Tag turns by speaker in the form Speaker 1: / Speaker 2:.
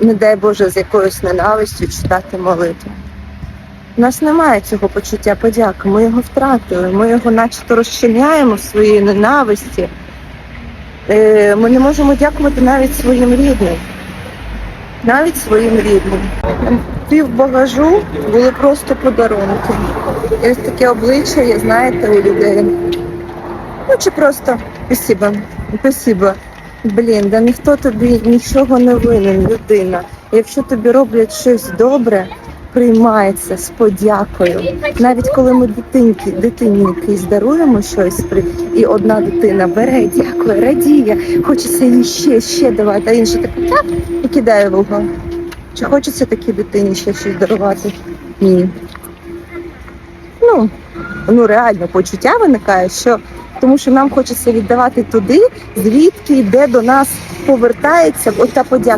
Speaker 1: не дай Боже, з якоюсь ненавистю читати молитву. У нас немає цього почуття подяки, ми його втратили, ми його начебто розчиняємо в своїй ненависті. Е, Ми не можемо дякувати навіть своїм рідним. Навіть своїм рідним. Пів багажу були просто подарунки. І ось таке обличчя, є, знаєте, у людей. Ну чи просто спасибо, спасибо. Блін, да ніхто тобі нічого не винен, людина. Якщо тобі роблять щось добре, приймай це з подякою. Навіть коли ми дитинки, дитині якійсь даруємо щось, і одна дитина бере, дякує, радіє, хочеться їй ще, ще давати, а інша така так і кидає в угол. Чи хочеться такій дитині ще щось дарувати? Ні. Ну, ну реально почуття виникає, що тому що нам хочеться віддавати туди, звідки йде до нас повертається ота подяка.